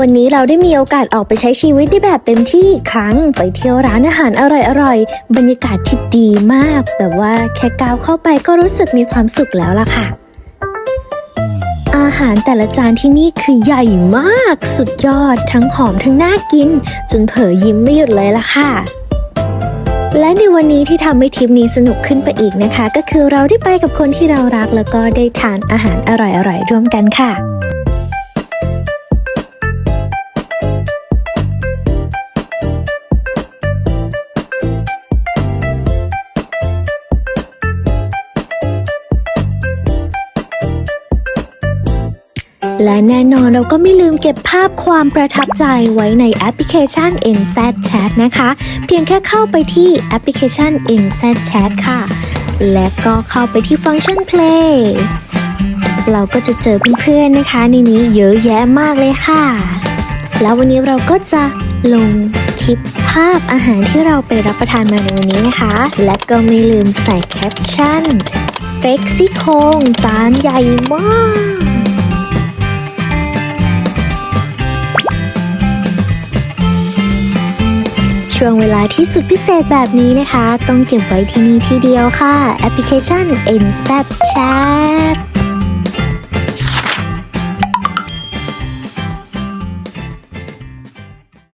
วันนี้เราได้มีโอกาสออกไปใช้ชีวิตได้แบบเต็มที่อีกครั้ง ไปเที่ยวร้านอาหารอร่อยๆ บรรยากาศที่ดีมาก แต่ว่าแค่ก้าวเข้าไปก็รู้สึกมีความสุขแล้วล่ะค่ะ อาหารแต่ละจานที่นี่คือใหญ่มาก สุดยอด ทั้งหอมทั้งน่ากิน จนเผลอยิ้มไม่หยุดเลยล่ะค่ะและในวันนี้ที่ทำให้ทริปนี้สนุกขึ้นไปอีกนะคะ ก็คือเราได้ไปกับคนที่เรารักแล้วก็ได้ทานอาหารอร่อยๆร่วมกันค่ะ และแน่นอนเราก็ไม่ลืมเก็บภาพความประทับใจไว้ในแอปพลิเคชัน NZ Chat นะคะ เพียงแค่เข้าไปที่แอปพลิเคชัน NZ Chat ค่ะ และก็เข้าไปที่ฟังก์ชัน Play เราก็จะเจอเพื่อนๆนะคะในนี้เยอะแยะมากเลยค่ะ แล้ววันนี้เราก็จะลงคลิปภาพอาหารที่เราไปรับประทานมาในวันนี้นะคะ และก็ไม่ลืมใส่แคปชั่นสเต็กซี่โครงจานใหญ่มาก ช่วงเวลาที่สุดพิเศษแบบนี้นะคะ ต้องเก็บไว้ที่นี่ที่เดียวค่ะ แอปพลิเคชัน NZ Chat